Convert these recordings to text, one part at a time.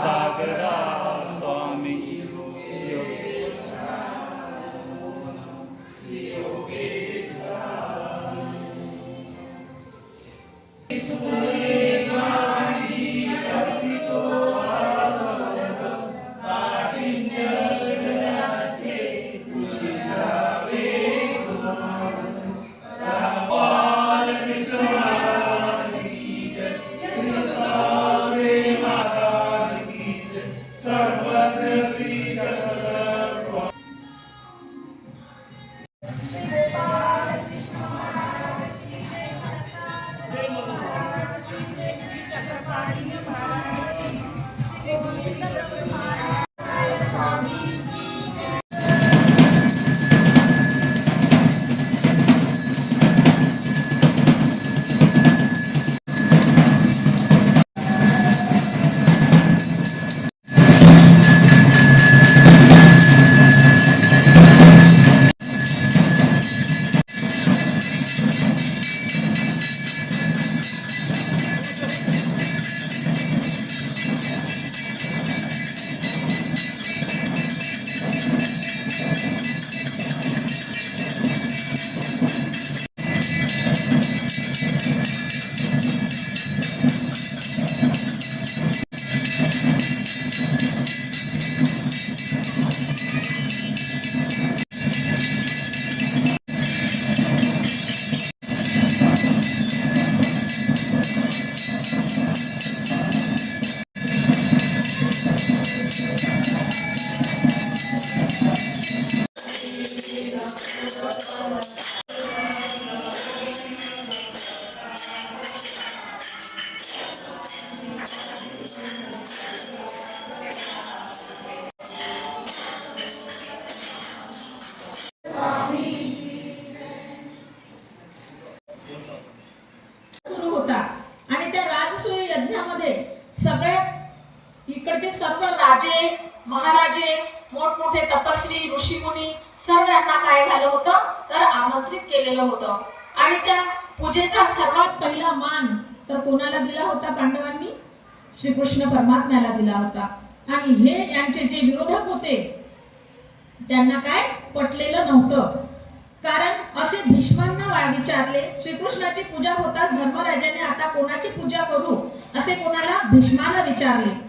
सागरा इकडचे सर्व राजे महाराजे मोठमोठे तपस्वी ऋषीमुनी सर्व यांना काय झालं होतं? तर आमंत्रित केलेलं होतं. आणि त्या पूजेचा सर्वात पहिला मान तर कोणाला दिला होता पांडवांनी? श्रीकृष्ण परमात्म्याला दिला होता. आणि हे यांचे जे विरोधक होते त्यांना काय? पटलेलं नव्हतं. कारण असे भीष्मांना विचारले श्रीकृष्णाची पूजा होताच धर्मराजाने आता कोणाची पूजा करू? असे कोणाला भीष्माला विचारले.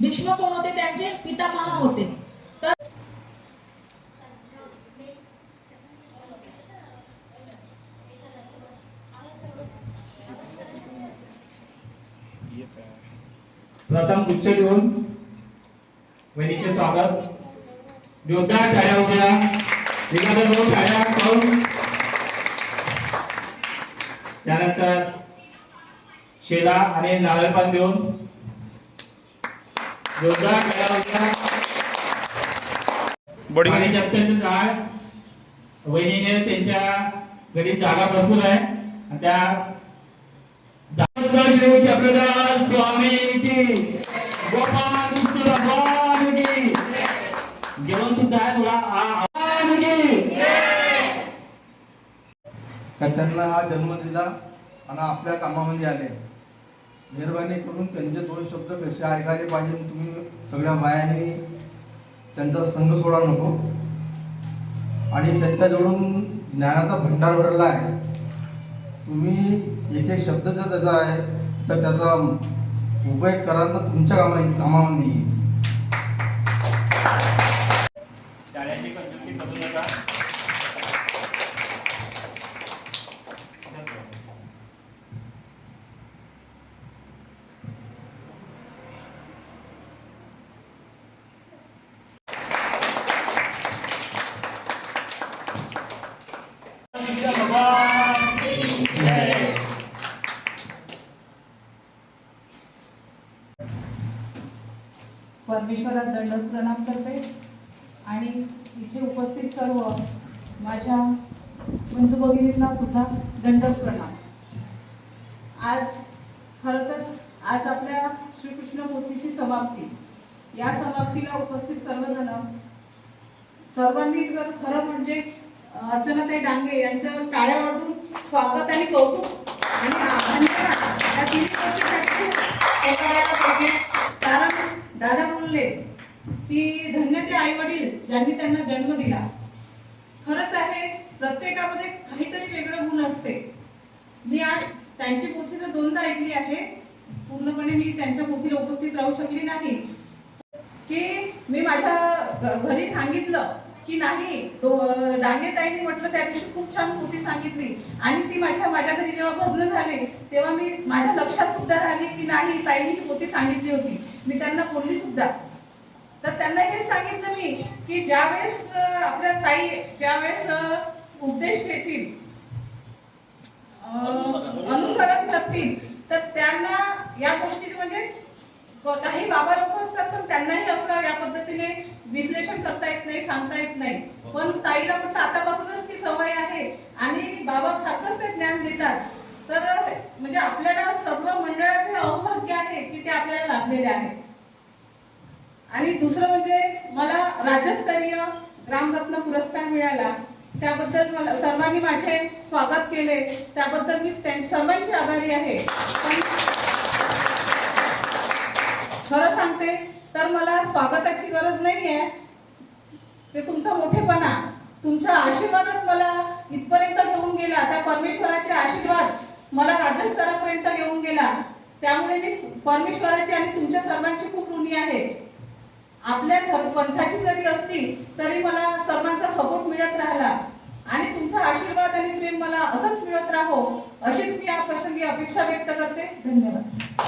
भीष्म कोण होते त्यांचे पितामह होते. तर प्रथम गुच्छ देऊन वहिनीचे स्वागत. जोरदार टाळ्या उद्या एखादा दोन टाळ्या करून त्यानंतर शेला आणि नारळपान देऊन. जोरदार वहिनीने त्यांच्या घरी जागा भरपूर आहे. आणि त्या चक्रधर स्वामी की गोपाल कृष्ण भगवान की. जेवण सुद्धा आहे का त्यांना हा जन्म दिला आणि आपल्या कामामध्ये आले. मेहरबानी करून त्यांचे दोन शब्द कसे ऐकायला पाहिजे तुम्ही सगळ्या बायांनी त्यांचा संघ सोडा नको. आणि त्यांच्याजवळून ज्ञानाचा भंडार भरला आहे. तुम्ही एक एक शब्द जर त्याचा आहे तर त्याचा उपयोग करा तर तुमच्या कामा कामामध्ये येईल टाळ्याची कंजूसी करू नका परमेश्वरात दंडवत प्रणाम करते. आणि इथे उपस्थित सर्व माझ्या बंधू भगिनींना सुद्धा दंडक प्रणाम. आज खरं तर आज आपल्या श्रीकृष्ण मूर्तीची समाप्ती. या समाप्तीला उपस्थित सर्वजण सर्वांनी जर खरं म्हणजे अर्चनाताई डांगे यांचं टाळ्या वाटून स्वागत आणि कौतुक आणि आभार कारण म्हणले की धन्य ते आई वडील ज्यांनी त्यांना जन्म दिला. खरंच आहे प्रत्येकामध्ये काहीतरी वेगळं गुण असते. मी आज त्यांची पोथी तर दोनदा ऐकली आहे. पूर्णपणे मी त्यांच्या पोथीला उपस्थित राहू शकली नाही. की मी माझ्या घरी सांगितलं की नाही तो- डांगे ताईंनी म्हटलं त्या दिवशी खूप छान पोथी सांगितली. आणि ती माझ्या माझ्या घरी जेव्हा भजन झाले तेव्हा मी माझ्या लक्षात सुद्धा राहिली की नाही ताईंनी पोथी सांगितली होती. मी त्यांना बोलली सुद्धा. तर त्यांना हेच सांगितलं मी की ज्यावेळेस आपल्या ताई ज्यावेळेस अं, उपदेश घेतील अनुसरण करतील तर त्यांना या गोष्टीचे म्हणजे काही बाबा लोक असतात पण त्यांनाही असं या पद्धतीने विश्लेषण करता येत नाही सांगता येत नाही. पण ताईला फक्त आतापासूनच ती सवय आहे आणि बाबा फारच ते ज्ञान देतात. तर म्हणजे आपल्या सर्व मंडळाचे अवभाग्य आहे की ते आपल्याला लाभलेले आहेत. आणि दुसरं म्हणजे मला राज्यस्तरीय रामरत्न पुरस्कार मिळाला. त्याबद्दल मला सर्वांनी माझे स्वागत केले. त्याबद्दल मी त्यां सर्वांची आभारी आहे. पण खरं सांगते तर मला स्वागताची गरज नाही आहे ते तुमचा मोठेपणा तुमचा आशीर्वादच मला इथपर्यंत घेऊन गेला. त्या परमेश्वराचे आशीर्वाद मला राज्यस्तरापर्यंत घेऊन गेला. त्यामुळे मी परमेश्वराची आणि तुमच्या सर्वांची खूप ऋणी आहे. आपल्या पंथाची जरी असली तरी मला सर्वांचा सपोर्ट मिळत राहिला. आणि तुमचा आशीर्वाद आणि प्रेम मला असंच मिळत राहो अशीच मी या प्रसंगी अपेक्षा व्यक्त करते. धन्यवाद.